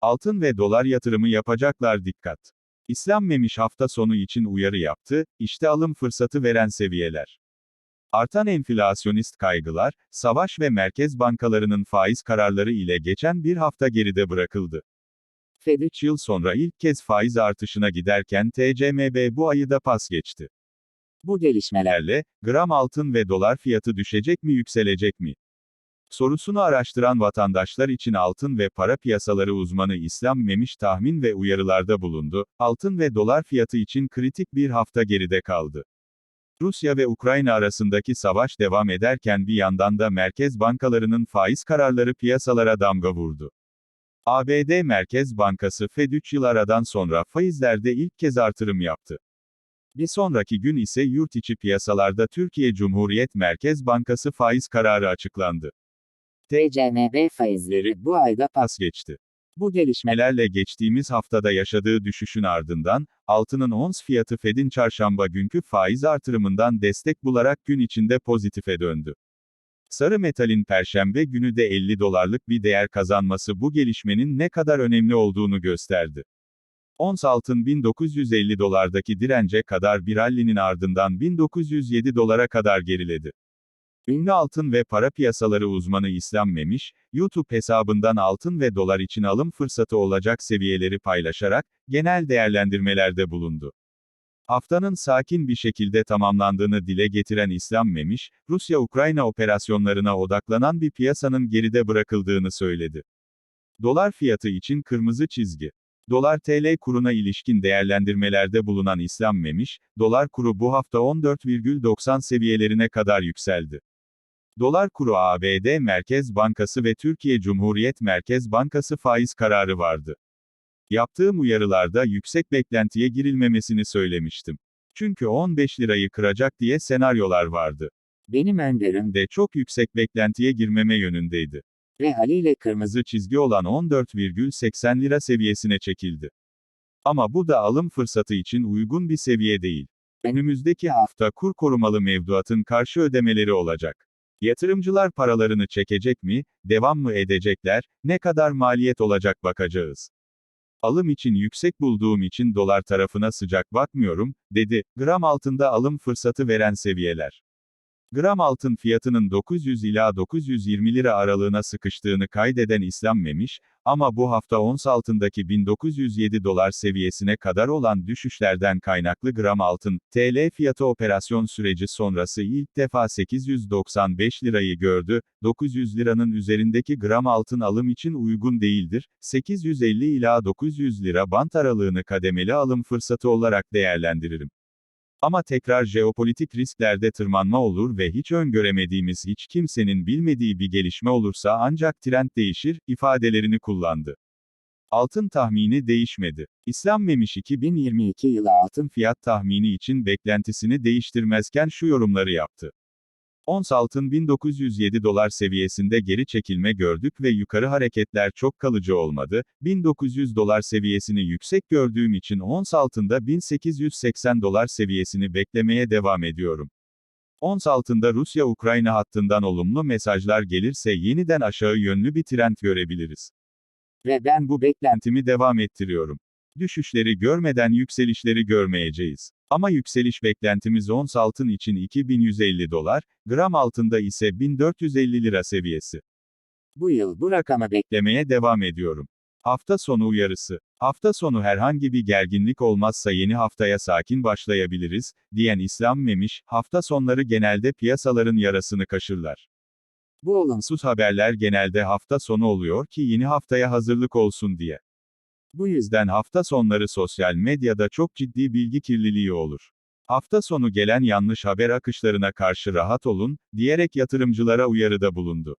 Altın ve dolar yatırımı yapacaklar dikkat. İslam Memiş hafta sonu için uyarı yaptı, işte alım fırsatı veren seviyeler. Artan enflasyonist kaygılar, savaş ve merkez bankalarının faiz kararları ile geçen bir hafta geride bırakıldı. Fed 3 yıl sonra ilk kez faiz artışına giderken TCMB bu ayı da pas geçti. Bu gelişmelerle, gram altın ve dolar fiyatı düşecek mi yükselecek mi? Sorusunu araştıran vatandaşlar için altın ve para piyasaları uzmanı İslam Memiş tahmin ve uyarılarda bulundu. Altın ve dolar fiyatı için kritik bir hafta geride kaldı. Rusya ve Ukrayna arasındaki savaş devam ederken bir yandan da merkez bankalarının faiz kararları piyasalara damga vurdu. ABD Merkez Bankası Fed 3 yıl aradan sonra faizlerde ilk kez artırım yaptı. Bir sonraki gün ise yurt içi piyasalarda Türkiye Cumhuriyet Merkez Bankası faiz kararı açıklandı. TCMB faizleri bu ayda Pas geçti. Bu gelişmelerle geçtiğimiz haftada yaşadığı düşüşün ardından, altının ons fiyatı Fed'in çarşamba günkü faiz artırımından destek bularak gün içinde pozitife döndü. Sarı metalin perşembe günü de 50 dolarlık bir değer kazanması bu gelişmenin ne kadar önemli olduğunu gösterdi. Ons altın 1950 dolardaki dirence kadar bir rallinin ardından 1907 dolara kadar geriledi. Ünlü altın ve para piyasaları uzmanı İslam Memiş, YouTube hesabından altın ve dolar için alım fırsatı olacak seviyeleri paylaşarak, genel değerlendirmelerde bulundu. Haftanın sakin bir şekilde tamamlandığını dile getiren İslam Memiş, Rusya-Ukrayna operasyonlarına odaklanan bir piyasanın geride bırakıldığını söyledi. Dolar fiyatı için kırmızı çizgi. Dolar TL kuruna ilişkin değerlendirmelerde bulunan İslam Memiş, dolar kuru bu hafta 14,90 seviyelerine kadar yükseldi. Dolar kuru ABD Merkez Bankası ve Türkiye Cumhuriyet Merkez Bankası faiz kararı vardı. Yaptığım uyarılarda yüksek beklentiye girilmemesini söylemiştim. Çünkü 15 lirayı kıracak diye senaryolar vardı. benim öngörüm De çok yüksek beklentiye girmeme yönündeydi. ve haliyle Kırmızı çizgi olan 14,80 lira seviyesine çekildi. Ama bu da alım fırsatı için uygun bir seviye değil. Önümüzdeki hafta kur korumalı mevduatın karşı ödemeleri olacak. Yatırımcılar paralarını çekecek mi, devam mı edecekler, ne kadar maliyet olacak bakacağız. Alım için yüksek bulduğum için dolar tarafına sıcak bakmıyorum, dedi, gram altında alım fırsatı veren seviyeler. Gram altın fiyatının 900 ila 920 lira aralığına sıkıştığını kaydeden İslam Memiş, ama bu hafta ons altındaki 1907 dolar seviyesine kadar olan düşüşlerden kaynaklı gram altın, TL fiyatı operasyon süreci sonrası ilk defa 895 lirayı gördü, 900 liranın üzerindeki gram altın alım için uygun değildir, 850 ila 900 lira bant aralığını kademeli alım fırsatı olarak değerlendiririm. Ama tekrar jeopolitik risklerde tırmanma olur ve hiç öngöremediğimiz hiç kimsenin bilmediği bir gelişme olursa ancak trend değişir, ifadelerini kullandı. Altın tahmini değişmedi. İslam Memiş 2022 yılı altın fiyat tahmini için beklentisini değiştirmezken şu yorumları yaptı. Ons altın 1907 dolar seviyesinde geri çekilme gördük ve yukarı hareketler çok kalıcı olmadı. 1900 dolar seviyesini yüksek gördüğüm için ons altında 1880 dolar seviyesini beklemeye devam ediyorum. Ons altında Rusya-Ukrayna hattından olumlu mesajlar gelirse yeniden aşağı yönlü bir trend görebiliriz. ve ben bu beklenti Beklentimi devam ettiriyorum. Düşüşleri görmeden yükselişleri görmeyeceğiz. Ama yükseliş beklentimiz ons altın için 2150 dolar, gram altında ise 1450 lira seviyesi. bu yıl bu rakamı bek Beklemeye devam ediyorum. Hafta sonu uyarısı. Hafta sonu herhangi bir gerginlik olmazsa yeni haftaya sakin başlayabiliriz, diyen İslam Memiş, hafta sonları genelde piyasaların yarasını kaşırlar. bu olumsuz haberler genelde hafta sonu oluyor ki yeni haftaya hazırlık olsun diye. Bu yüzden hafta sonları sosyal medyada çok ciddi bilgi kirliliği olur. Hafta sonu gelen yanlış haber akışlarına karşı rahat olun, diyerek yatırımcılara uyarıda bulundu.